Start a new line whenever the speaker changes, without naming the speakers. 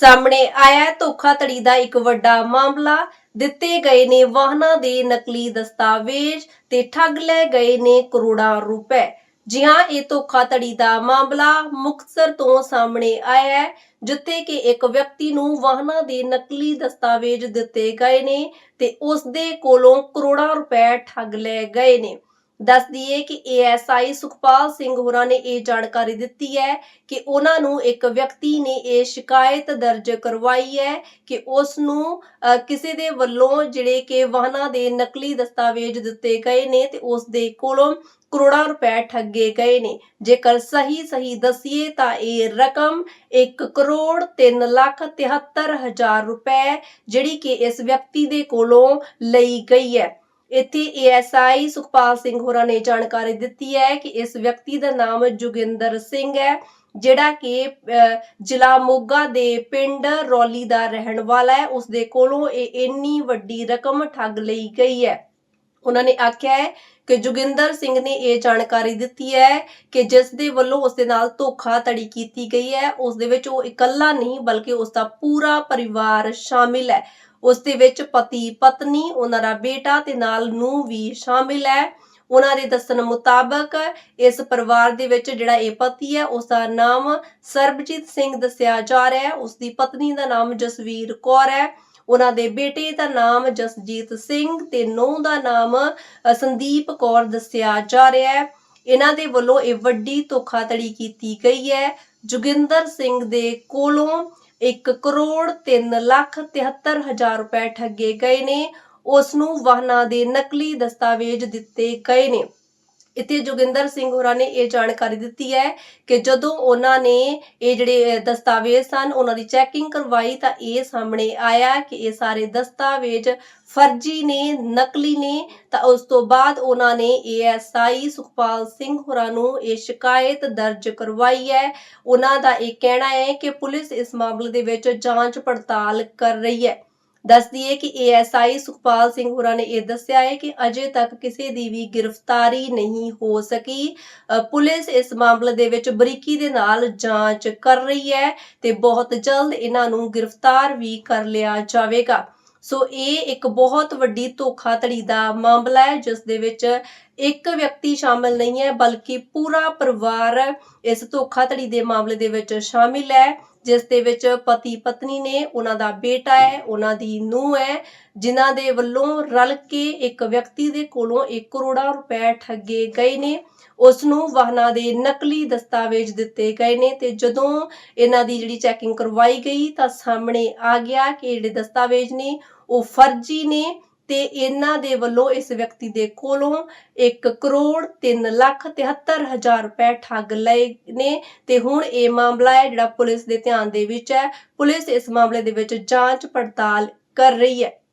ਸਾਹਮਣੇ ਆਇਆ ਧੋਖਾਧੜੀ ਦਾ ਇੱਕ ਵੱਡਾ ਮਾਮਲਾ। ਦਿੱਤੇ ਗਏ ਨੇ ਵਾਹਨਾਂ ਦੇ ਨਕਲੀ ਦਸਤਾਵੇਜ਼ ਤੇ ਠੱਗ ਲੈ ਗਏ ਨੇ ਕਰੋੜਾਂ ਰੁਪਏ। ਜੀ ਹਾਂ ਇਹ ਧੋਖਾਧੜੀ ਦਾ ਮਾਮਲਾ ਮੁਕਤਸਰ ਤੋਂ ਸਾਹਮਣੇ ਆਇਆ ਹੈ, ਜਿੱਥੇ ਕਿ ਇੱਕ ਵਿਅਕਤੀ ਨੂੰ ਵਾਹਨਾਂ ਦੇ ਨਕਲੀ ਦਸਤਾਵੇਜ਼ ਦਿੱਤੇ ਗਏ ਨੇ ਤੇ ਉਸ ਦੇ ਕੋਲੋਂ ਕਰੋੜਾਂ ਰੁਪਏ ਠੱਗ ਲਏ ਗਏ ਨੇ। ਦੱਸ ਦਈਏ ਕਿ ਏਐਸਆਈ ਸੁਖਪਾਲ ਸਿੰਘ ਹੋਰਾਂ ਨੇ ਇਹ ਜਾਣਕਾਰੀ ਦਿੱਤੀ ਹੈ ਕਿ ਉਹਨਾਂ ਨੂੰ ਇੱਕ ਵਿਅਕਤੀ ਨੇ ਇਹ ਸ਼ਿਕਾਇਤ ਦਰਜ ਕਰਵਾਈ ਹੈ ਕਿ ਉਸ ਨੂੰ ਕਿਸੇ ਦੇ ਵੱਲੋਂ ਜਿਹੜੇ ਕਿ ਵਾਹਨਾਂ ਦੇ ਨਕਲੀ ਦਸਤਾਵੇਜ਼ ਦਿੱਤੇ ਗਏ ਨੇ ਤੇ ਉਸ ਦੇ ਕੋਲੋਂ ਕਰੋੜਾਂ ਰੁਪਏ ਠੱਗੇ ਗਏ ਨੇ। ਜੇਕਰ ਸਹੀ ਸਹੀ ਦਸੀਏ ਤਾਂ ਇਹ ਰਕਮ 1 ਕਰੋੜ 3 ਲੱਖ 73 ਹਜ਼ਾਰ ਰੁਪਏ ਜਿਹੜੀ ਕਿ ਇਸ ਵਿਅਕਤੀ ਦੇ ਕੋਲੋਂ ਲਈ ਗਈ ਹੈ। ਇੱਥੇ ਏਐਸਆਈ ਸੁਖਪਾਲ ਸਿੰਘ ਹੋਰਾਂ ਨੇ ਜਾਣਕਾਰੀ ਦਿੱਤੀ ਹੈ ਕਿ ਇਸ ਵਿਅਕਤੀ ਦਾ ਨਾਮ ਜੋਗਿੰਦਰ ਸਿੰਘ ਹੈ, ਜਿਹੜਾ ਕਿ ਜ਼ਿਲ੍ਹਾ ਮੋਗਾ ਦੇ ਪਿੰਡ ਰੌਲੀ ਦਾ ਰਹਿਣ ਵਾਲਾ ਹੈ। ਉਸ ਦੇ ਕੋਲੋਂ ਇਹ ਇੰਨੀ ਵੱਡੀ ਰਕਮ ਠੱਗ ਲਈ ਗਈ ਹੈ। ਉਹਨਾਂ ਨੇ ਆਖਿਆ ਹੈ ਕਿ ਜੋਗਿੰਦਰ ਸਿੰਘ ਨੇ ਇਹ ਜਾਣਕਾਰੀ ਦਿੱਤੀ ਹੈ ਕਿ ਜਿਸ ਦੇ ਵੱਲੋਂ ਉਸ ਦੇ ਨਾਲ ਧੋਖਾਧੜੀ ਕੀਤੀ ਗਈ ਹੈ, ਉਸ ਦੇ ਵਿੱਚ ਉਹ ਇਕੱਲਾ ਨਹੀਂ ਬਲਕਿ ਉਸ ਦਾ ਪੂਰਾ ਪਰਿਵਾਰ ਸ਼ਾਮਿਲ ਹੈ। ਉਸ ਦੇ ਵਿੱਚ ਪਤੀ, ਪਤਨੀ, ਉਹਨਾਂ ਦਾ ਬੇਟਾ ਤੇ ਨਾਲ ਨੂੰ ਵੀ ਸ਼ਾਮਿਲ ਹੈ। ਉਹਨਾਂ ਦੇ ਦੱਸਣ ਮੁਤਾਬਕ ਇਸ ਪਰਿਵਾਰ ਦੇ ਵਿੱਚ ਜਿਹੜਾ ਇਹ ਪਤੀ ਹੈ ਉਸ ਦਾ ਨਾਮ ਸਰਬਜੀਤ ਸਿੰਘ ਦੱਸਿਆ ਜਾ ਰਿਹਾ ਹੈ। ਉਸ ਦੀ ਪਤਨੀ ਦਾ ਨਾਮ ਜਸਵੀਰ ਕੌਰ ਹੈ। ਉਹਨਾਂ ਦੇ ਬੇਟੇ ਦਾ ਨਾਮ ਜਸਜੀਤ ਸਿੰਘ ਤੇ ਨੂੰਹ ਦਾ ਨਾਮ ਸੰਦੀਪ ਕੌਰ ਦੱਸਿਆ ਜਾ ਰਿਹਾ ਹੈ। ਇਹਨਾਂ ਦੇ ਵੱਲੋਂ ਇਹ ਵੱਡੀ ਧੋਖਾਧੜੀ ਕੀਤੀ ਗਈ ਹੈ। ਜੋਗਿੰਦਰ ਸਿੰਘ ਦੇ ਕੋਲੋਂ 1 ਕਰੋੜ 3 ਲੱਖ 73 ਹਜ਼ਾਰ ਰੁਪਏ ਠੱਗੇ ਗਏ ਨੇ। ਉਸ ਨੂੰ ਵਾਹਨਾਂ ਦੇ ਨਕਲੀ ਦਸਤਾਵੇਜ਼ ਦਿੱਤੇ ਗਏ ਨੇ। ਇੱਥੇ ਜੋਗਿੰਦਰ ਸਿੰਘ ਹੋਰਾਂ ਨੇ ਇਹ ਜਾਣਕਾਰੀ ਦਿੱਤੀ ਹੈ ਕਿ ਜਦੋਂ ਉਹਨਾਂ ਨੇ ਇਹ ਜਿਹੜੇ ਦਸਤਾਵੇਜ਼ ਸਨ, ਉਹਨਾਂ ਦੀ ਚੈਕਿੰਗ ਕਰਵਾਈ ਤਾਂ ਇਹ ਸਾਹਮਣੇ ਆਇਆ ਕਿ ਇਹ ਸਾਰੇ ਦਸਤਾਵੇਜ਼ ਫਰਜ਼ੀ ਨੇ, ਨਕਲੀ ਨੇ, ਤਾਂ ਉਸ ਤੋਂ ਬਾਅਦ ਉਹਨਾਂ ਨੇ ਏਐਸਆਈ ਸੁਖਪਾਲ ਸਿੰਘ ਹੋਰਾਂ ਨੂੰ ਇਹ ਸ਼ਿਕਾਇਤ ਦਰਜ ਕਰਵਾਈ ਹੈ। ਉਹਨਾਂ ਦਾ ਇਹ ਕਹਿਣਾ ਹੈ ਕਿ ਪੁਲਿਸ ਇਸ ਮਾਮਲੇ ਦੇ ਵਿੱਚ ਜਾਂਚ ਪੜਤਾਲ ਕਰ ਰਹੀ ਹੈ। ਦੱਸਦੀ ਹੈ ਕਿ ਏਐਸਆਈ ਸੁਖਪਾਲ ਸਿੰਘ ਹੋਰਾਂ ਨੇ ਇਹ ਦੱਸਿਆ ਹੈ ਕਿ ਅਜੇ ਤੱਕ ਕਿਸੇ ਦੀ ਵੀ ਗ੍ਰਿਫਤਾਰੀ ਨਹੀਂ ਹੋ ਸਕੀ। ਪੁਲਿਸ ਇਸ ਮਾਮਲੇ ਦੇ ਵਿੱਚ ਬਰੀਕੀ ਦੇ ਨਾਲ ਜਾਂਚ ਕਰ ਰਹੀ ਹੈ ਤੇ ਬਹੁਤ ਜਲਦ ਇਹਨਾਂ ਨੂੰ ਗ੍ਰਿਫਤਾਰ ਵੀ ਕਰ ਲਿਆ ਜਾਵੇਗਾ। ਸੋ ਇਹ ਇੱਕ ਬਹੁਤ ਵੱਡੀ ਧੋਖਾਧੜੀ ਦਾ ਮਾਮਲਾ ਹੈ ਜਿਸ ਦੇ ਵਿੱਚ ਇੱਕ ਵਿਅਕਤੀ ਸ਼ਾਮਲ ਨਹੀਂ ਹੈ ਬਲਕਿ ਪੂਰਾ ਪਰਿਵਾਰ ਇਸ ਧੋਖਾਧੜੀ ਦੇ ਮਾਮਲੇ ਦੇ ਵਿੱਚ ਸ਼ਾਮਿਲ ਹੈ ਜਿਸ ਦੇ ਵਿੱਚ ਪਤੀ ਪਤਨੀ ਨੇ, ਉਹਨਾਂ ਦਾ ਬੇਟਾ ਹੈ, ਉਹਨਾਂ ਦੀ ਨੂੰਹ ਹੈ, ਜਿਨ੍ਹਾਂ ਦੇ ਵੱਲੋਂ ਰਲ ਕੇ ਇੱਕ ਵਿਅਕਤੀ ਦੇ ਕੋਲੋਂ 1 ਕਰੋੜਾ ਰੁਪਏ ਠੱਗੇ ਗਏ ਨੇ। ਉਸ ਨੂੰ ਵਾਹਨਾਂ ਦੇ ਨਕਲੀ ਦਸਤਾਵੇਜ਼ ਦਿੱਤੇ ਗਏ ਨੇ ਤੇ ਜਦੋਂ ਇਹਨਾਂ ਦੀ ਜਿਹੜੀ ਚੈਕਿੰਗ ਕਰਵਾਈ ਗਈ ਤਾਂ ਸਾਹਮਣੇ ਆ ਗਿਆ ਕਿ ਜਿਹੜੇ ਦਸਤਾਵੇਜ਼ ਨੇ ਉਹ ਫਰਜ਼ੀ ਨੇ। ਤੇ ਇਹਨਾਂ ਦੇ ਵੱਲੋਂ ਇਸ ਵਿਅਕਤੀ ਦੇ ਕੋਲੋਂ 1 ਕਰੋੜ 3 ਲੱਖ 73 ਹਜ਼ਾਰ ਰੁਪਏ ਠੱਗ ਲਏ ਨੇ ਤੇ ਹੁਣ ਇਹ ਮਾਮਲਾ ਹੈ, ਜਿਹੜਾ ਪੁਲਿਸ ਦੇ ਧਿਆਨ ਦੇ ਵਿੱਚ ਹੈ। ਪੁਲਿਸ ਇਸ ਮਾਮਲੇ ਦੇ ਵਿੱਚ ਜਾਂਚ ਪੜਤਾਲ ਕਰ ਰਹੀ ਹੈ।